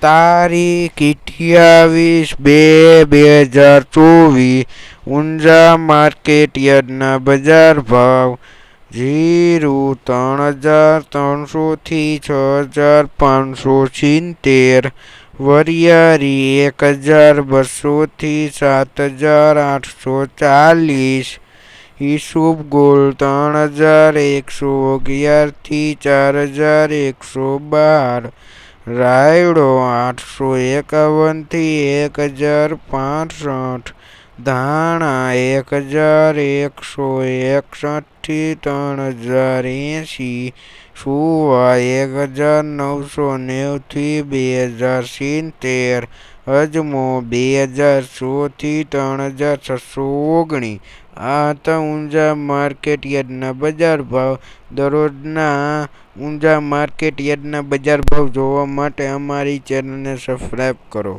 તારીખ અઠ્યાવીસ બે બે હજાર ચોવીસ. ઊંઝા માર્કેટ યાર્ડના બજાર ભાવ જીરું ત્રણ હજાર ત્રણસોથી છ હજાર પાંચસો સિત્તેર. વરિયારી એક હજાર બસોથી સાત હજાર આઠસો ચાલીસ. ઈસબગોલ ત્રણ હજાર એકસો અગિયારથી ચાર હજાર એકસો બાર. રાયડો આઠસો એકાવનથી એક હજાર પાંસઠ ધાણા એક હજાર એકસો એકસઠથી ત્રણ હજાર એંસી સુવા એક હજાર નવસો નેવથી બે હજાર સિત્તેર, અજમો બે હજાર સોથી ત્રણ હજાર છસો ઓગણીસ આ હતા ઊંઝા માર્કેટ યાર્ડના બજાર ભાવ. દરરોજના ઊંઝા માર્કેટ યાર્ડના બજાર ભાવ જોવા માટે અમારી ચેનલને સબસ્ક્રાઈબ કરો.